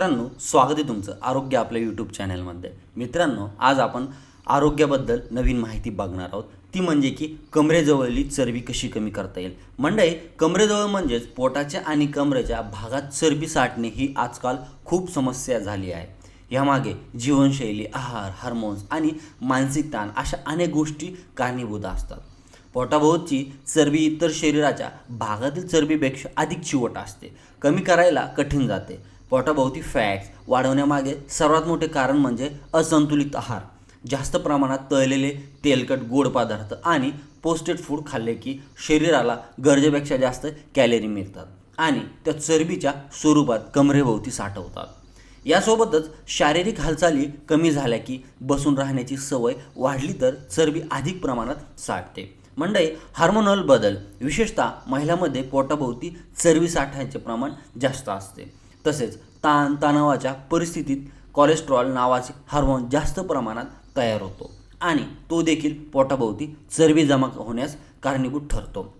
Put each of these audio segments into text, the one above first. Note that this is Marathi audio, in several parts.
मित्रांनो स्वागत आहे तुमचं आरोग्य आपल्या यूट्यूब चॅनलमध्ये मित्रांनो आज आपण आरोग्याबद्दल नवीन माहिती बघणार आहोत. ती म्हणजे की कमरेजवळली चरबी कशी कमी करता येईल? मंडळी कमरेजवळ म्हणजेच पोटाच्या आणि कमरेच्या भागात चरबी साठणे ही आजकाल खूप समस्या झाली आहे. यामागे जीवनशैली आहार हार्मोन्स आणि मानसिक ताण अशा अनेक गोष्टी कारणीभूत असतात. पोटाभोवतची चरबी इतर शरीराच्या भागातील चरबीपेक्षा अधिक चिवट असते. कमी करायला कठीण जाते. पोटाभोवती फॅट्स वाढवण्यामागे सर्वात मोठे कारण म्हणजे असंतुलित आहार. जास्त प्रमाणात तळलेले तेलकट गोड पदार्थ आणि पोस्टेड फूड खाल्ले की शरीराला गरजेपेक्षा जास्त कॅलरी मिळतात आणि त्या चरबीच्या स्वरूपात कमरेभोवती साठवतात. यासोबतच शारीरिक हालचाली कमी झाल्या की बसून राहण्याची सवय वाढली तर चरबी अधिक प्रमाणात साठते. मंडई हार्मोनल बदल विशेषतः महिलांमध्ये पोटाभोवती चरबी साठ्याचे प्रमाण जास्त असते. तसेच ताण तणावाच्या परिस्थितीत कोलेस्ट्रॉल नावाचे हार्मोन जास्त प्रमाणात तयार होतो आणि तो देखील पोटाभोवती चरबी जमा होण्यास कारणीभूत ठरतो.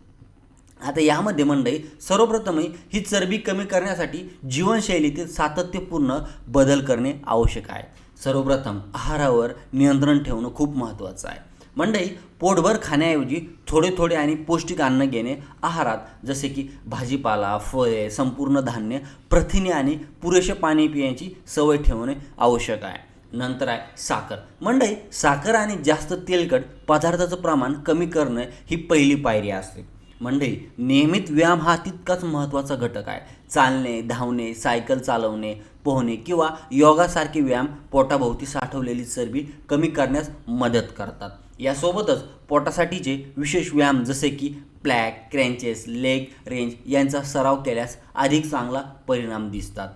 आता यामध्ये मंडळी सर्वप्रथमही ही चरबी कमी करण्यासाठी जीवनशैलीतील सातत्यपूर्ण बदल करणे आवश्यक आहे. सर्वप्रथम आहारावर नियंत्रण ठेवणं खूप महत्त्वाचं आहे. मंडई पोटभर खाण्याऐवजी थोडे थोडे आणि पौष्टिक अन्न घेणे आहारात जसे की भाजीपाला फळे संपूर्ण धान्य प्रथिने आणि पुरेसे पाणी पिण्याची सवय ठेवणे आवश्यक आहे. नंतर आहे साखर. मंडई साखर आणि जास्त तेलकट पदार्थाचं प्रमाण कमी करणं ही पहिली पायरी असते. म्हणजे नियमित व्यायाम हा तितकाच महत्त्वाचा घटक आहे. चालणे धावणे सायकल चालवणे पोहणे किंवा योगासारखे व्यायाम पोटाभोवती साठवलेली चरबी कमी करण्यास मदत करतात. यासोबतच पोटासाठीचे विशेष व्यायाम जसे की प्लॅक क्रँचेस लेग रेंज यांचा सराव केल्यास अधिक चांगला परिणाम दिसतात.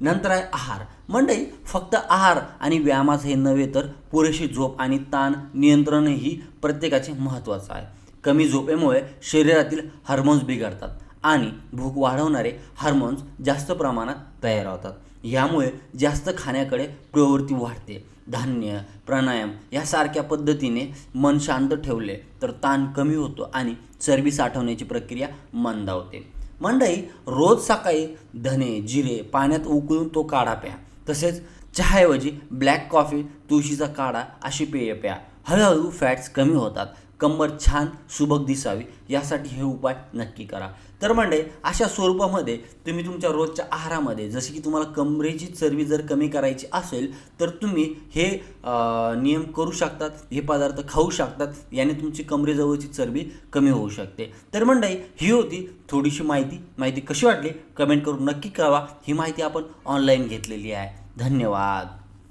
नंतर आहे आहार. मंडळी फक्त आहार आणि व्यायामाच हे नव्हे तर पुरेशी झोप आणि ताण नियंत्रणही प्रत्येकाचे महत्त्वाचं आहे. कमी झोपेमुळे शरीरातील हार्मोन्स बिघडतात आणि भूक वाढवणारे हार्मोन्स जास्त प्रमाणात तयार होतात. यामुळे जास्त खाण्याकडे प्रवृत्ती वाढते. धान्य प्राणायाम यासारख्या पद्धतीने मन शांत ठेवले तर ताण कमी होतो आणि चरबी साठवण्याची प्रक्रिया मंदावते मंडई रोज सकाळी धने जिरे पाण्यात उकळून तो काढा प्या. तसेच चहाऐवजी ब्लॅक कॉफी तुळशीचा काढा अशी पेय प्या. हळूहळू फॅट्स कमी होतात. कंबर छान सुबक दिसावी यासाठी हे उपाय नक्की करा. तर म्हणजे अशा स्वरूपामध्ये तुम्ही तुमच्या रोजच्या आहारामध्ये जसे की तुम्हाला कमरेची चरबी जर कमी करायची असेल तर तुम्ही हे नियम करू शकतात हे पदार्थ खाऊ शकतात याने तुमची कमरेजवळची चरबी कमी होऊ शकते. तर मंडळी ही होती थोडीशी माहिती. माहिती कशी वाटली? कमेंट करून नक्की कळवा. ही माहिती आपण ऑनलाईन घेतलेली आहे. धन्यवाद.